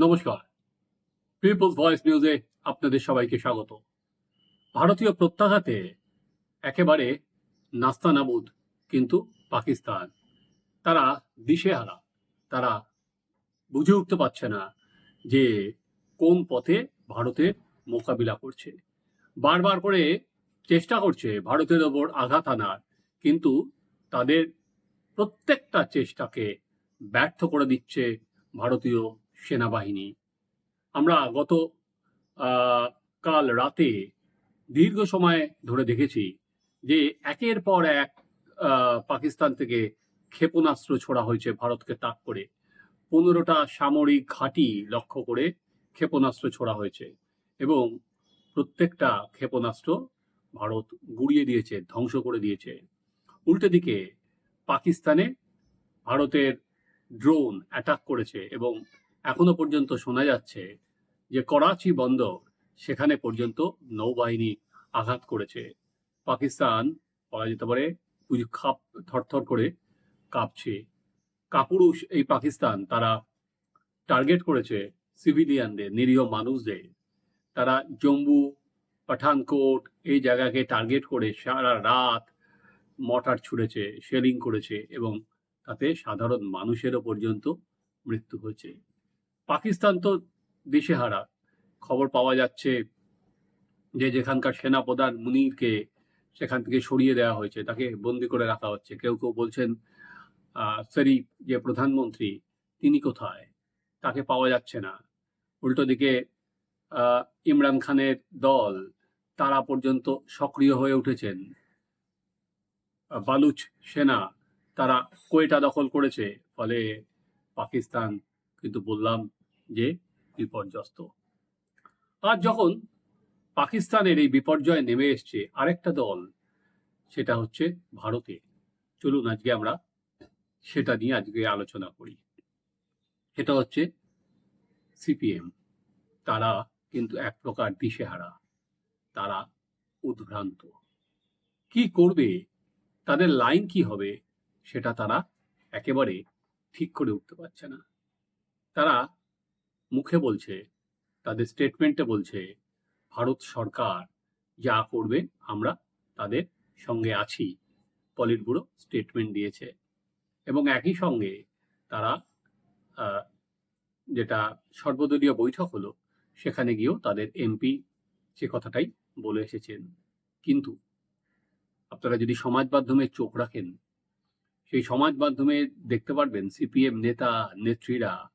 নমস্কার। People's voice নিউজে আপনাদের সবাইকে স্বাগত। ভারতীয় প্রত্যাঘাতে একেবারে নাস্তানাবুদ কিন্তু পাকিস্তান। তারা দিশেহারা। তারা বুঝে উঠতে পারছে না যে কোন পথে ভারতের মোকাবিলা করছে। বারবার করে চেষ্টা করছে ভারতের ওপর আঘাত আনার, কিন্তু তাদের প্রত্যেকটা চেষ্টাকে ব্যর্থ করে দিচ্ছে ভারতীয় সেনাবাহিনী। আমরা গত কাল রাতে দীর্ঘ সময় ধরে দেখেছি যে একের পর এক পাকিস্তান থেকে ক্ষেপণাস্ত্র ছোড়া হয়েছে ভারতকে তাক করে। পনেরোটা সামরিক ঘাঁটি লক্ষ্য করে ক্ষেপণাস্ত্র ছোড়া হয়েছে এবং প্রত্যেকটা ক্ষেপণাস্ত্র ভারত গুড়িয়ে দিয়েছে, ধ্বংস করে দিয়েছে। উল্টো দিকে পাকিস্তানে ভারতের ড্রোন অ্যাটাক করেছে এবং এখনও পর্যন্ত শোনা যাচ্ছে যে করাচি বন্দর সেখানে পর্যন্ত নৌবাহিনী আঘাত করেছে। পাকিস্তান বলা যেতে পারে খাপ থরথর করে কাঁপছে। কাপুরুষ এই পাকিস্তান তারা টার্গেট করেছে সিভিলিয়ানদের, নিরীহ মানুষদের। তারা জম্মু, পাঠানকোট এই জায়গাকে টার্গেট করে সারা রাত মটার ছুঁড়েছে, শেলিং করেছে এবং তাতে সাধারণ মানুষেরও পর্যন্ত মৃত্যু হয়েছে। পাকিস্তান তো দিশেহারা। খবর পাওয়া যাচ্ছে যে যেখানকার সেনাপ্রধান মুনিরকে সেখান থেকে সরিয়ে দেওয়া হয়েছে, তাকে বন্দি করে রাখা হচ্ছে। কেউ কেউ বলছেন শরীফ যে প্রধানমন্ত্রী, তিনি কোথায়? তাকে পাওয়া যাচ্ছে না। উল্টো দিকে ইমরান খানের দল তারা পর্যন্ত সক্রিয় হয়ে উঠেছেন। বালুচ সেনা তারা কোয়েটা দখল করেছে, ফলে পাকিস্তান, কিন্তু বললাম যে বিপর্যস্ত। আর যখন পাকিস্তানের এই বিপর্যয় নেমে এসছে আরেকটা দল, সেটা হচ্ছে ভারতে। চলুন আজকে আমরা সেটা নিয়ে আজকে আলোচনা করি। এটা হচ্ছে সিপিএম। তারা কিন্তু এক প্রকার দিশেহারা। তারা উদ্ভ্রান্ত। কি করবে? তাদের লাইন কি হবে? সেটা তারা একেবারে ঠিক করে উঠতে পারছে না। তারা মুখে বলছে, তাদের স্টেটমেন্টে বলছে, ভারত সরকার যা করবে, আমরা তাদের সঙ্গে আছি। পলিট ব্যুরো স্টেটমেন্ট দিয়েছে। এবং একই সঙ্গে তারা যেটা সর্বদলীয় বৈঠক হলো, সেখানে গিয়েও তাদের এমপি সে কথাটাই বলে এসেছেন। কিন্তু আপনারা যদি সমাজ মাধ্যমে চোখ রাখেন, সেই সমাজ মাধ্যমে দেখতে পারবেন, সিপিএম নেতা, নেত্রীরা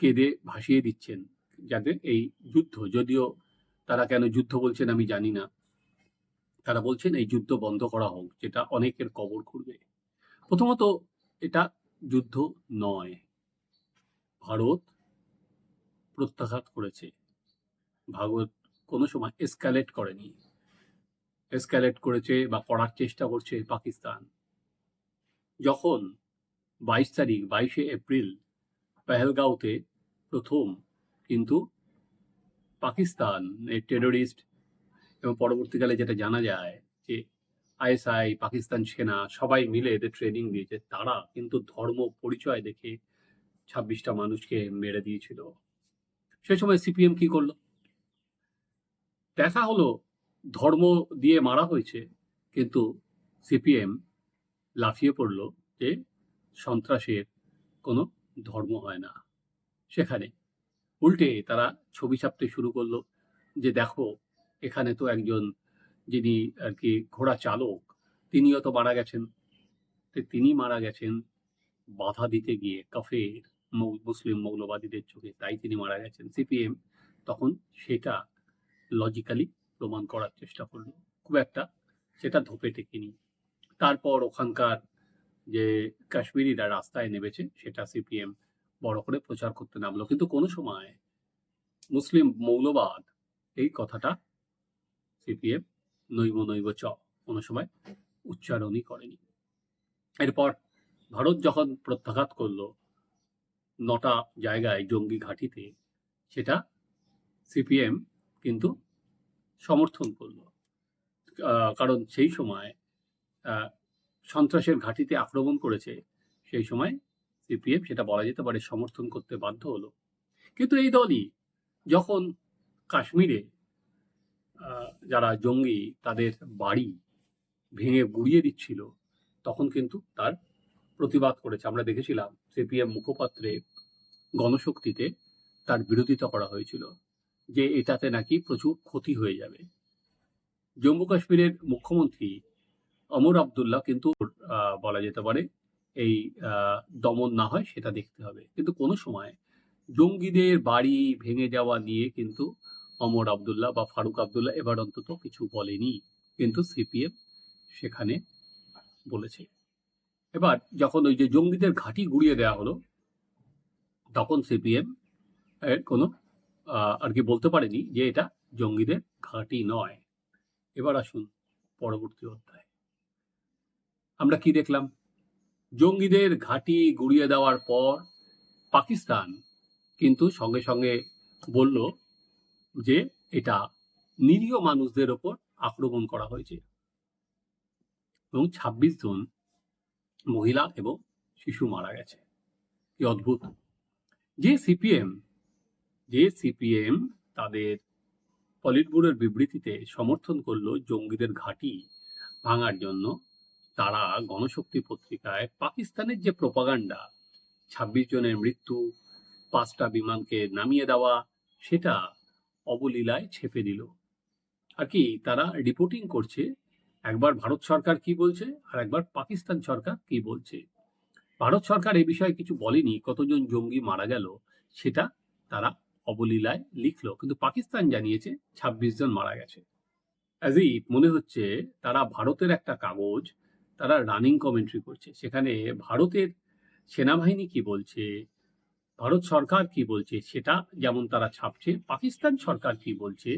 কেঁদে ভাসিয়ে দিচ্ছেন যাদের এই যুদ্ধ। যদিও তারা কেন যুদ্ধ বলছেন আমি জানি না। তারা বলছেন এই যুদ্ধ বন্ধ করা হোক, যেটা অনেকের কবর করবে প্রথমত, এটা যুদ্ধ নয়। ভারত প্রত্যাঘাত করেছে। ভারত কোনো সময় এসকালেট করেনি। এসকালেট করেছে বা করার চেষ্টা করছে পাকিস্তান। যখন বাইশ তারিখ, বাইশে এপ্রিল, পেহেলগাঁওতে প্রথম, কিন্তু পাকিস্তান টেরোরিস্ট এবং পরবর্তীকালে যেটা জানা যায় যে আইএসআই, পাকিস্তান সেনা সবাই মিলে এদের ট্রেনিং দিয়েছে। তারা কিন্তু ধর্ম, পরিচয় দেখে ছাব্বিশটা মানুষকে মেরে দিয়েছিল। সে সময় সিপিএম কি করল? দেখা হলো, ধর্ম দিয়ে মারা হয়েছে, কিন্তু সিপিএম লাফিয়ে পড়ল যে সন্ত্রাসের কোনো ধর্ম হয় না। সেখানে। উল্টে তারা ছবি ছাপতে শুরু করল যে, দেখো, এখানে তো একজন যিনি আর কি ঘোড়া চালক, তিনিও তো মারা গেছেন। তিনি মারা গেছেন বাধা দিতে গিয়ে কাফের মুসলিম মৌলবাদীদের চোখে, তাই তিনি মারা গেছেন। সিপিএম তখন সেটা লজিক্যালি প্রমাণ করার চেষ্টা করল। খুব একটা সেটা ধোপে টেকেনি। তারপর ওখানকার যে কাশ্মীরিরা রাস্তায় নেমেছে, সেটা সিপিএম বড় করে প্রচার করতে নামলো। কিন্তু কোনো সময় মুসলিম মৌলবাদ এই কথাটা সিপিএম নৈব নৈব চ কোনো সময় উচ্চারণই করেনি। এরপর ভারত যখন প্রত্যাঘাত করল নটা জায়গায় জঙ্গি ঘাঁটিতে, সেটা সিপিএম কিন্তু সমর্থন করল। কারণ সেই সময় সন্ত্রাসের ঘাঁটিতে আক্রমণ করেছে, সেই সময় সিপিএম সেটা বলা যেতে পারে সমর্থন করতে বাধ্য হলো। কিন্তু এই দলই যখন কাশ্মীরে যারা জঙ্গি, তাদের বাড়ি ভেঙে গুড়িয়ে দিচ্ছিল, তখন কিন্তু তার প্রতিবাদ করেছে। আমরা দেখেছিলাম সিপিএম মুখপাত্রে গণশক্তিতে তার বিরোধিতা করা হয়েছিল যে এটাতে নাকি প্রচুর ক্ষতি হয়ে যাবে। জম্মু কাশ্মীরের মুখ্যমন্ত্রী অমর আবদুল্লাহ কিন্তু বলা যেতে পারে এই দমন না হয় সেটা দেখতে হবে। কিন্তু কোনো সময় জঙ্গিদের বাড়ি ভেঙে যাওয়া নিয়ে কিন্তু অমর আবদুল্লাহ বা ফারুক আবদুল্লাহ এবার অন্তত কিছু বলেনি। কিন্তু সিপিএম সেখানে বলেছে। এবার যখন ওই যে জঙ্গিদের ঘাঁটি গুড়িয়ে দেওয়া হলো, তখন সিপিএম এর কোনো আর কি বলতে পারেনি যে এটা জঙ্গিদের ঘাঁটি নয়। এবার আসুন পরবর্তী অধ্যায়। আমরা কি দেখলাম? জঙ্গিদের ঘাঁটি গুড়িয়ে দেওয়ার পর পাকিস্তান কিন্তু সঙ্গে সঙ্গে বলল যে এটা নিরীহ মানুষদের ওপর আক্রমণ করা হয়েছে। এবং ছাব্বিশ জন মহিলা এবং শিশু মারা গেছে। কি অদ্ভুত। যে সিপিএম যে সিপিএম তাদের পলিটব্যুরোর বিবৃতিতে সমর্থন করল জঙ্গিদের ঘাঁটি ভাঙার জন্য। তারা গণশক্তি পত্রিকায় পাকিস্তানের যে প্রপাগান্ডা, ছাব্বিশ জনের মৃত্যু, পাঁচটা বিমানকে নামিয়ে দেওয়া, সেটা অবলীলায় ছেপে দিল। আর কি, তারা রিপোর্টিং করছে, একবার ভারত সরকার কি বলছে আর একবার পাকিস্তান সরকার কি বলছে। ভারত সরকার এ বিষয়ে কিছু বলেনি, কতজন জঙ্গি মারা গেল, সেটা তারা অবলীলায় লিখলো। কিন্তু পাকিস্তান জানিয়েছে ছাব্বিশ জন মারা গেছে। মনে হচ্ছে তারা ভারতের একটা কাগজ তারা রানিং কমেন্ট্রি করছে। সেখানে ভারতের সেনাবাহিনী কি বলছে? ভারত সরকার কি বলছে? সেটা যেমন তারা ছাপছে, পাকিস্তান সরকার কি বলছে?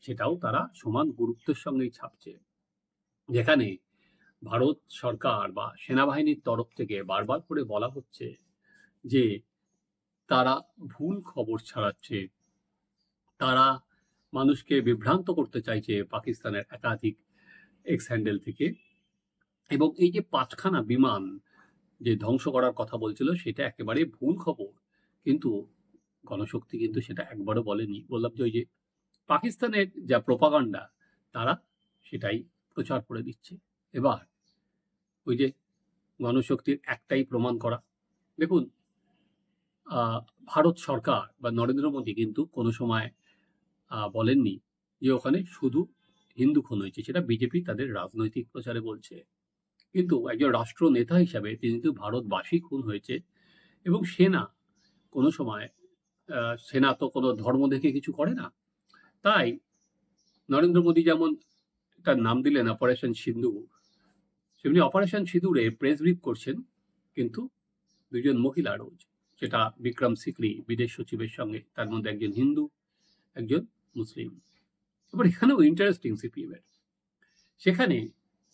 সেটাও তারা সমান গুরুত্বের সঙ্গেই ছাপছে। যেখানে ভারত সরকার বা সেনাবাহিনীর তরফ থেকে বারবার করে বলা হচ্ছে যে তারা ভুল খবর ছড়াচ্ছে। তারা মানুষকে বিভ্রান্ত করতে চাইছে পাকিস্তানের একাধিক এক্স হ্যান্ডেল থেকে। এবং এই যে পাঁচখানা বিমান যে ধ্বংস করার কথা বলছিল, সেটা একেবারে ভুল খবর। কিন্তু গণশক্তি কিন্তু সেটা একবারও বলেনি। বললাম যে ওই যে পাকিস্তানের যা প্রপাগান্ডা, তারা সেটাই প্রচার করে দিচ্ছে। এবার ওই যে গণশক্তির একটাই প্রমাণ করা। দেখুন ভারত সরকার বা নরেন্দ্র মোদী কিন্তু কোনো সময় বলেননি যে ওখানে শুধু হিন্দু খুন হয়েছে, সেটা বিজেপি তাদের রাজনৈতিক প্রচারে বলছে। কিন্তু একজন রাষ্ট্র নেতা হিসাবে তিনি কিন্তু ভারতবাসী খুন হয়েছে এবং সেনা কোনো সময় সেনা তো কোনো ধর্ম দেখে কিছু করে না। তাই নরেন্দ্র মোদী যেমন তার নাম দিলেন অপারেশন সিন্ধু, সেমনি অপারেশন সিঁদুরে প্রেস ব্রিফ করছেন, কিন্তু দুজন মহিলা রোজ, সেটা বিক্রম সিকরি, বিদেশ সচিবের সঙ্গে, তার মধ্যে একজন হিন্দু, একজন মুসলিম। এবার এখানেও ইন্টারেস্টিং সিপিএম এর। সেখানে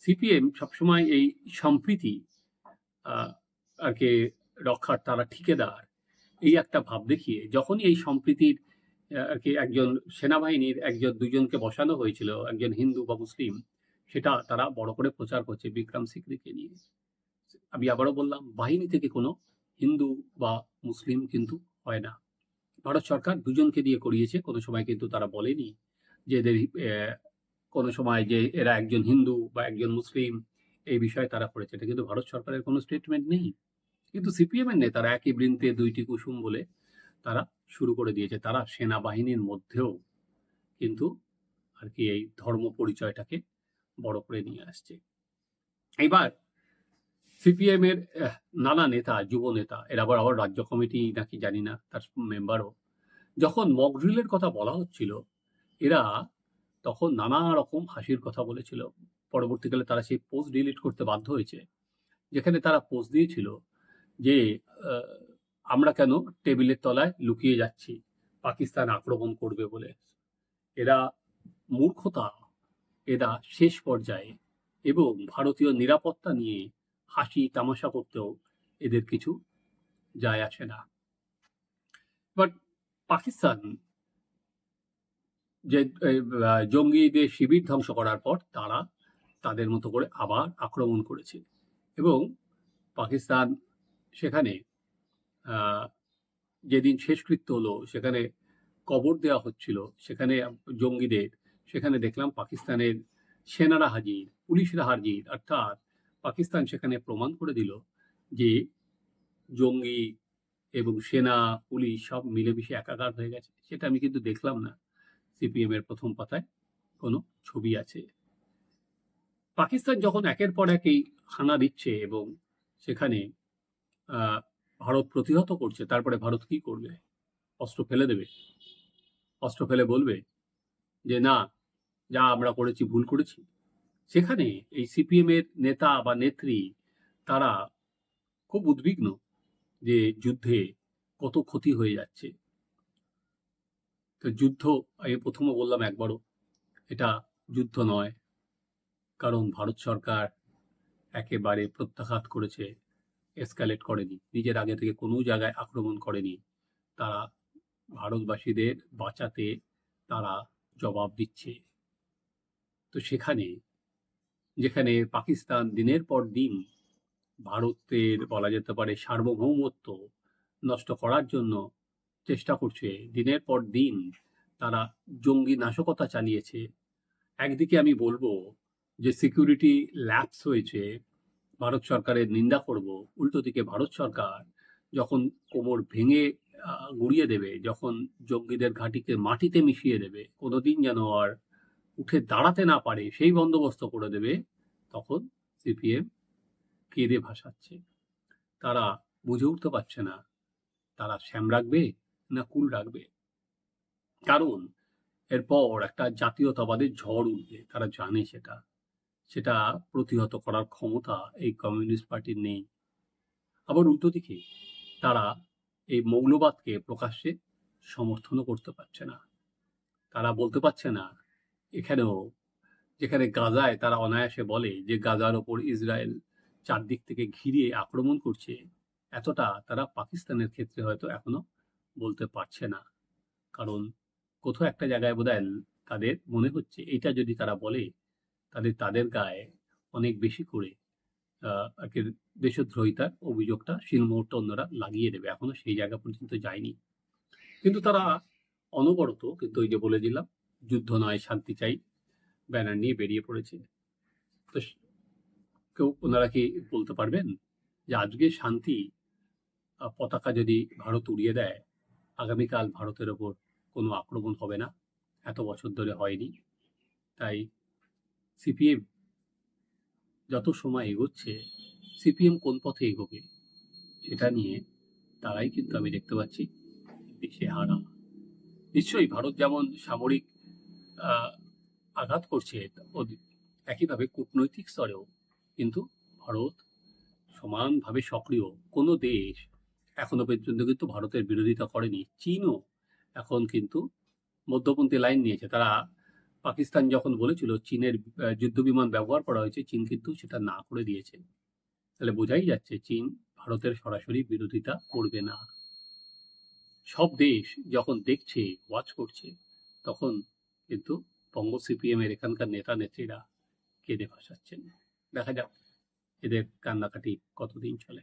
সিপিএম সবসময় এই সম্প্রীতি কি রক্ষার তারা ঠিকেদার, এই একটা ভাব দেখিয়ে যখনই এই সম্প্রীতির কি একজন সেনাবাহিনীর একজন দুজনকে বসানো হয়েছিল, একজন হিন্দু বা মুসলিম, সেটা তারা বড় করে প্রচার করছে বিক্রম সিকরিকে নিয়ে। আমি আবারও বললাম, বাহিনী থেকে কোনো হিন্দু বা মুসলিম কিন্তু হয় না। ভারত সরকার দুজনকে দিয়ে করিয়েছে, কোনো সময় কিন্তু তারা বলেনি যে এদের কোনো সময় যে এরা একজন হিন্দু বা একজন মুসলিম, এই বিষয়ে তারা করেছে এটা কিন্তু ভারত সরকারের কোনো স্টেটমেন্ট নেই। কিন্তু সিপিএম এর নেতারা একই বৃন্তে দুইটি কুসুম বলে তারা শুরু করে দিয়েছে। তারা সেনাবাহিনীর মধ্যেও কিন্তু আর কি এই ধর্ম পরিচয়টাকে বড় করে নিয়ে আসছে। এবার সিপিএম এর নানা নেতা, যুব নেতা, এর আবার আবার রাজ্য কমিটি নাকি জানি না, তার মেম্বারও যখন মকড্রিলের কথা বলা হচ্ছিল, এরা তখন নানা রকম হাসির কথা বলেছিল। পরবর্তীকালে তারা সেই পোস্ট ডিলিট করতে বাধ্য হয়েছে, যেখানে তারা পোস্ট দিয়েছিল যে আমরা কেন টেবিলের তলায় লুকিয়ে যাচ্ছি, পাকিস্তান আক্রমণ করবে বলে। এরা মূর্খতা, এরা শেষ পর্যায়ে এবং ভারতীয় নিরাপত্তা নিয়ে হাসি তামাশা করতেও এদের কিছু যায় আসে না। বাট পাকিস্তান যে জঙ্গিদের শিবির ধ্বংস করার পর তারা তাদের মতো করে আবার আক্রমণ করেছে। এবং পাকিস্তান সেখানে যেদিন শেষকৃত্য হলো, সেখানে কবর দেওয়া হচ্ছিল, সেখানে জঙ্গিদের, সেখানে দেখলাম পাকিস্তানের সেনারা হাজির, পুলিশরা হাজির, অর্থাৎ পাকিস্তান সেখানে প্রমাণ করে দিল যে জঙ্গি এবং সেনা, পুলিশ সব মিলেমিশে একাকার হয়ে গেছে। সেটা আমি কিন্তু দেখলাম না। সিপিএম এর প্রথম পাতায় কোনো ছবি আছে? পাকিস্তান যখন একের পর এক এই হানা দিচ্ছে এবং সেখানে ভারত প্রতিহত করছে, তারপরে ভারত কি করবে? অস্ত্র ফেলে দেবে? অস্ত্র ফেলে বলবে যে, না, যা আমরা করেছি ভুল করেছি। সেখানে এই সিপিএম এর নেতা বা নেত্রী, তারা খুব উদ্বিগ্ন যে, যুদ্ধে কত ক্ষতি হয়ে যাচ্ছে। তো যুদ্ধ, আমি প্রথমে বললাম একবারও, এটা যুদ্ধ নয়। কারণ ভারত সরকার একেবারে প্রত্যাঘাত করেছে এসকালেট করেনি। নিজের আগে থেকে কোনো জায়গায় আক্রমণ করেনি। তারা ভারতবাসীদের বাঁচাতে তারা জবাব দিচ্ছে। তো সেখানে, যেখানে পাকিস্তান দিনের পর দিন ভারতের বলা যেতে পারে সার্বভৌমত্ব নষ্ট করার জন্য চেষ্টা করছে। দিনের পর দিন তারা জঙ্গি নাশকতা চালিয়েছে। একদিকে আমি বলব যে সিকিউরিটি ল্যাপস হয়েছে, ভারত সরকারের নিন্দা করব। উল্টো দিকে ভারত সরকার যখন কোমর ভেঙে গুড়িয়ে দেবে, যখন জঙ্গিদের ঘাঁটিকে মাটিতে মিশিয়ে দেবে, কোনোদিন যেন আর উঠে দাঁড়াতে না পারে সেই বন্দোবস্ত করে দেবে, তখন সিপিএম কেঁদে ভাসাচ্ছে। তারা বুঝে উঠতে পারছে না। তারা শ্যাম রাখবে? না কুল রাখবে। কারণ এরপর একটা জাতীয়তাবাদের ঝড় উঠবে, তারা জানে সেটা। সেটা প্রতিহত করার ক্ষমতা এই কমিউনিস্ট পার্টির নেই। আবার উল্টো দিকে, তারা এই মৌলবাদকে প্রকাশ্যে সমর্থনও করতে পারছে না। তারা বলতে পারছে না, এখানেও, যেখানে গাজায় তারা অনায়াসে বলে যে গাজার ওপর ইসরায়েল চারদিক থেকে ঘিরে আক্রমণ করছে, এতটা তারা পাকিস্তানের ক্ষেত্রে হয়তো এখনও বলতে পারছে না। কারণ কোথাও একটা জায়গায় বোধহয় তাদের মনে হচ্ছে এটা যদি তারা বলে তাদের তাদের গায়ে অনেক বেশি করে দেশদ্রোহিতার অভিযোগটা শিলমোহরটা অন্যরা লাগিয়ে দেবে। এখনও সেই জায়গা পর্যন্ত যায়নি। কিন্তু তারা অনবরত, কিন্তু ওই যে বলে দিলাম, যুদ্ধ নয়, শান্তি চাই, ব্যানার নিয়ে বেরিয়ে পড়েছে। তো কেউ ওনারা কি বলতে পারবেন যে আজকে শান্তি পতাকা যদি ভারত উড়িয়ে দেয় আগামীকাল ভারতের ওপর কোনো আক্রমণ হবে না। এত বছর ধরে হয়নি। তাই সিপিএম যত সময় এগোচ্ছে, সিপিএম কোন পথে এগোবে, সেটা নিয়ে তারাই কিন্তু আমি দেখতে পাচ্ছি দেশে হারা নিশ্চয়ই ভারত যেমন সামরিক আঘাত করছে একইভাবে কূটনৈতিক স্তরেও কিন্তু ভারত সমানভাবে সক্রিয়। কোনো দেশ এখনও পর্যন্ত কিন্তু ভারতের বিরোধিতা করেনি। চীনও এখন কিন্তু মধ্যপন্থী লাইন নিয়েছে। তারা পাকিস্তান যখন বলেছিল চীনের যুদ্ধ বিমান ব্যবহার করা হয়েছে, চীন কিন্তু সেটা না করে দিয়েছে। তাহলে বোঝাই যাচ্ছে চীন ভারতের সরাসরি বিরোধিতা করবে না। সব দেশ যখন দেখছে ওয়াচ করছে, তখন কিন্তু বঙ্গ সিপিএম এর এখানকার নেতা, নেত্রীরা কেঁদে ভাসাচ্ছেন দেখা যাক এদের কান্নাকাটি কতদিন চলে।